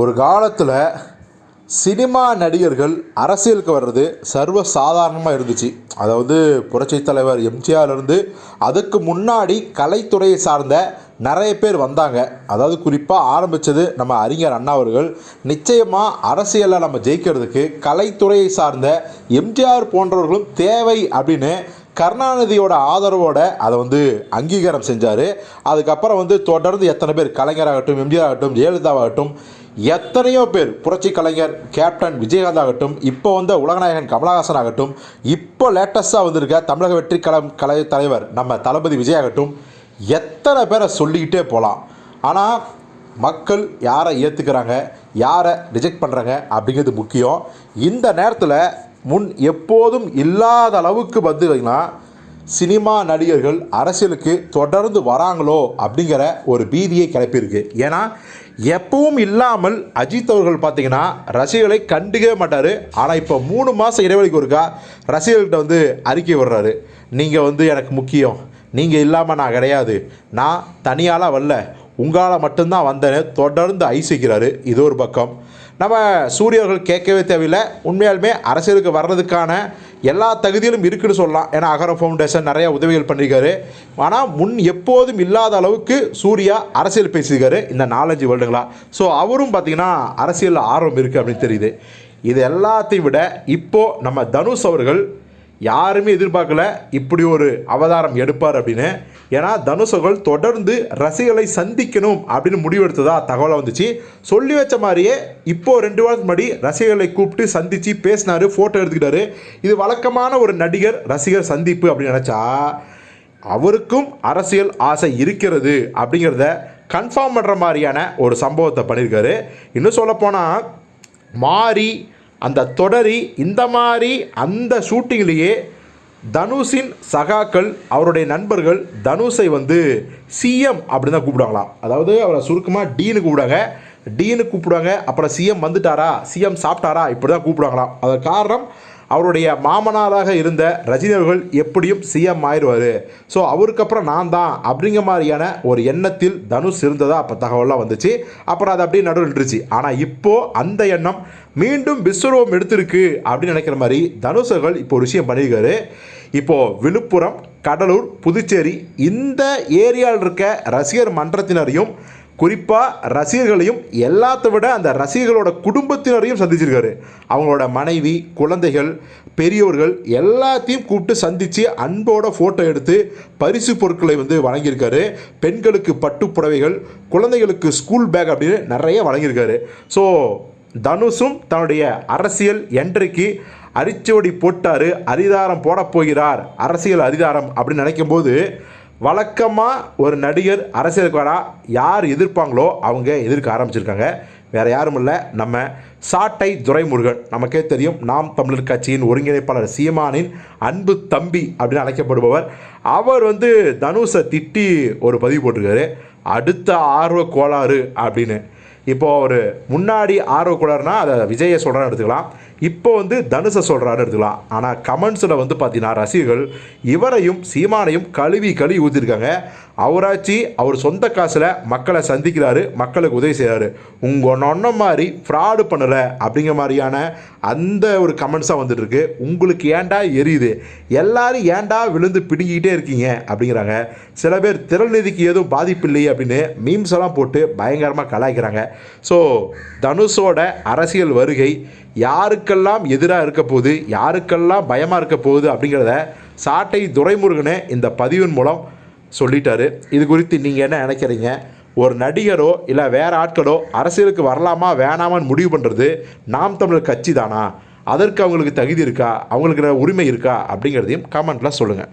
ஒரு காலத்தில் சினிமா நடிகர்கள் அரசியலுக்கு வர்றது சர்வ சாதாரணமாக இருந்துச்சு. அதாவது புரட்சி தலைவர் எம்ஜிஆர்லேருந்து அதுக்கு முன்னாடி கலைத்துறையை சார்ந்த நிறைய பேர் வந்தாங்க. அதாவது குறிப்பாக ஆரம்பித்தது நம்ம அறிஞர் அண்ணா அவர்கள். நிச்சயமாக அரசியலில் நம்ம ஜெயிக்கிறதுக்கு கலைத்துறையை சார்ந்த எம்ஜிஆர் போன்றவர்களும் தேவை அப்படின்னு கருணாநிதியோட ஆதரவோட அதை வந்து அங்கீகாரம் செஞ்சார். அதுக்கப்புறம் வந்து தொடர்ந்து எத்தனை பேர் கலைஞராகட்டும் எம்ஜிஆர் ஆகட்டும் ஜெயலலிதாவாகட்டும் எத்தனையோ பேர் புரட்சி கலைஞர் கேப்டன் விஜயகாந்த் ஆகட்டும் இப்போ வந்த உலகநாயகன் கமலஹாசன் ஆகட்டும் இப்போ லேட்டஸ்ட்டாக வந்திருக்க தமிழக வெற்றி கலம் கலை தலைவர் நம்ம தளபதி விஜய் ஆகட்டும் எத்தனை பேரை சொல்லிக்கிட்டே போகலாம் ஆனால் மக்கள் யாரை ஏற்றுக்கிறாங்க யாரை ரிஜெக்ட் பண்ணுறாங்க அப்படிங்கிறது முக்கியம். இந்த நேரத்தில் முன் எப்போதும் இல்லாத அளவுக்கு பார்த்தீங்கன்னா சினிமா நடிகர்கள் அரசியலுக்கு தொடர்ந்து வராங்களோ அப்படிங்கிற ஒரு பீதியை கிளப்பியிருக்கு. ஏன்னா எப்பவும் இல்லாமல் அஜித் அவர்கள் பார்த்தீங்கன்னா ரசிகர்களை கண்டுக்கவே மாட்டார். ஆனால் இப்போ மூணு மாதம் இடைவெளிக்கு ஒருக்கா ரசிகர்கள்ட்ட வந்து அறிக்கை விடுறாரு. நீங்கள் வந்து எனக்கு முக்கியம். நீங்கள் இல்லாமல் நான் கிடையாது. நான் தனியாலாம் வரல. உங்களால் மட்டும்தான் வந்தேன்னு தொடர்ந்து ஐசிக்கிறாரு. இது ஒரு பக்கம். நம்ம சூரியர்கள் கேட்கவே தேவையில்லை. உண்மையாலுமே அரசியலுக்கு வர்றதுக்கான எல்லா தகுதியிலும் இருக்குன்னு சொல்லலாம். ஏன்னா அகர ஃபவுண்டேஷன் நிறைய உதவிகள் பண்ணியிருக்காரு. ஆனால் முன் எப்போதும் இல்லாத அளவுக்கு சூர்யா அரசியல் பேசியிருக்காரு. இந்த நாலஞ்சு வருடங்களா. ஸோ அவரும் பார்த்திங்கன்னா அரசியலில் ஆர்வம் இருக்குது அப்படின்னு தெரியுது. இது எல்லாத்தையும் விட இப்போது நம்ம தனுஷ் அவர்கள் யாருமே எதிர்பார்க்கல இப்படி ஒரு அவதாரம் எடுப்பார் அப்படின்னு. ஏன்னா தனுஷ் தொடர்ந்து ரசிகளை சந்திக்கணும் அப்படின்னு முடிவெடுத்ததா தகவலாக வந்துச்சு. சொல்லி வச்ச மாதிரியே இப்போது ரெண்டு வாரத்துக்கு முன்னாடி ரசிகர்களை கூப்பிட்டு சந்தித்து பேசினார் ஃபோட்டோ எடுத்துக்கிட்டாரு. இது வழக்கமான ஒரு நடிகர் ரசிகர் சந்திப்பு அப்படின்னு நினச்சா அவருக்கும் அரசியல் ஆசை இருக்கிறது அப்படிங்கிறத கன்ஃபார்ம் பண்ணுற மாதிரியான ஒரு சம்பவத்தை பண்ணியிருக்காரு. இன்னும் சொல்லப்போனால் மாறி அந்த தொடரி இந்த மாதிரி அந்த ஷூட்டிங்லேயே தனுஷின் சகாக்கள் அவருடைய நண்பர்கள் தனுஷை வந்து சிஎம் அப்படின்னு தான் கூப்பிடுவாங்களாம். அதாவது அவரை சுருக்கமாக டீனு கூப்பிடுவாங்க. டீனு கூப்பிடுவாங்க. அப்புறம் சிஎம் வந்துட்டாரா? சிஎம் சாப்பிட்டாரா? இப்படி தான் கூப்பிடுவாங்களாம். அதன் காரணம் அவருடைய மாமனாராக இருந்த ரஜினி அவர்கள் எப்படியும் சிஎம் ஆயிடுவார். ஸோ அவருக்கு அப்புறம் நான் தான் அப்படிங்கிற மாதிரியான ஒரு எண்ணத்தில் தனுஷ் இருந்ததா அப்போ தகவலாக வந்துச்சு. அப்புறம் அது அப்படியே நடுவில் நின்றுச்சு. ஆனால் இப்போது அந்த எண்ணம் மீண்டும் விஸ்வரூபம் எடுத்திருக்கு அப்படின்னு நினைக்கிற மாதிரி தனுஷ் அவர்கள் இப்போ ஒரு விஷயம் பண்ணியிருக்காரு. இப்போது விழுப்புரம் கடலூர் புதுச்சேரி இந்த ஏரியாவில் இருக்க ரசிகர் மன்றத்தினரையும் குறிப்பாக ரசிகர்களையும் எல்லாத்த விட அந்த ரசிகர்களோட குடும்பத்தினரையும் சந்திச்சிருக்காரு. அவங்களோட மனைவி குழந்தைகள் பெரியோர்கள் எல்லாத்தையும் கூப்பிட்டு சந்தித்து அன்போட ஃபோட்டோ எடுத்து பரிசு பொருட்களை வந்து வழங்கியிருக்காரு. பெண்களுக்கு பட்டு புடவைகள் குழந்தைகளுக்கு ஸ்கூல் பேக் அப்படின்னு நிறைய வழங்கியிருக்காரு. ஸோ தனுஷும் தன்னுடைய அரசியல் என்றைக்கு அரிச்சோடி போட்டார் அரிதாரம் போடப் போகிறார் அரசியல் அரிதாரம் அப்படின்னு நினைக்கும்போது வழக்கமாக ஒரு நடிகர் அரசியலுக்கு யார் எதிர்ப்பாங்களோ அவங்க எதிர்க்க ஆரம்பிச்சிருக்காங்க. வேறு யாரும் இல்லை. நம்ம சாட்டை துரைமுருகன். நமக்கே தெரியும் நாம் தமிழர் கட்சியின் ஒருங்கிணைப்பாளர் சீமானின் அன்பு தம்பி அப்படின்னு அழைக்கப்படுபவர். அவர் வந்து தனுஷை திட்டி ஒரு பதிவு போட்டிருக்காரு. அடுத்த ஆர்வ கோளாறு அப்படின்னு. இப்போது ஒரு முன்னாடி ஆர்வ கோளாறுனா அதை விஜயை சொல்கிறான்னு எடுத்துக்கலாம். இப்போ வந்து தனுஷை சொல்கிறாரு எடுத்துக்கலாம் ஆனால் கமெண்ட்ஸில் வந்து பார்த்தீங்கன்னா ரசிகர்கள் இவரையும் சீமானையும் கழுவி கழுவி ஊற்றிருக்காங்க அவராச்சி அவர் சொந்த காசில் மக்களை சந்திக்கிறாரு மக்களுக்கு உதவி செய்கிறாரு உங்கள் நொன்ன மாதிரி ஃப்ராடு பண்ணலை அப்படிங்கிற மாதிரியான அந்த ஒரு கமெண்ட்ஸாக வந்துட்டுருக்கு. உங்களுக்கு ஏன்டா எரியுது? எல்லாரும் ஏன்டா விழுந்து பிடுங்கிக்கிட்டே இருக்கீங்க? அப்படிங்கிறாங்க. சில பேர் திறல்நிதிக்கு எதுவும் பாதிப்பு இல்லையே அப்படின்னு மீம்ஸ் எல்லாம் போட்டு பயங்கரமாக கலாய்க்கிறாங்க. ஸோ தனுஷோட அரசியல் வருகை யாருக்கு யாருக்கெல்லாம் எதிராக இருக்க போகுது யாருக்கெல்லாம் பயமாக இருக்க போகுது அப்படிங்கிறத சாட்டை துரைமுருகனை இந்த பதிவின் மூலம் சொல்லிட்டாரு. இது குறித்து நீங்கள் என்ன நினைக்கிறீங்க? ஒரு நடிகரோ இல்லை வேறு ஆட்களோ அரசியலுக்கு வரலாமா வேணாமான்னு முடிவு பண்ணுறது நாம் தமிழர் கட்சி தானா அதற்கு அவங்களுக்கு தகுதி இருக்கா? அவங்களுக்கு உரிமை இருக்கா? அப்படிங்கிறதையும் கமெண்ட்டில் சொல்லுங்கள்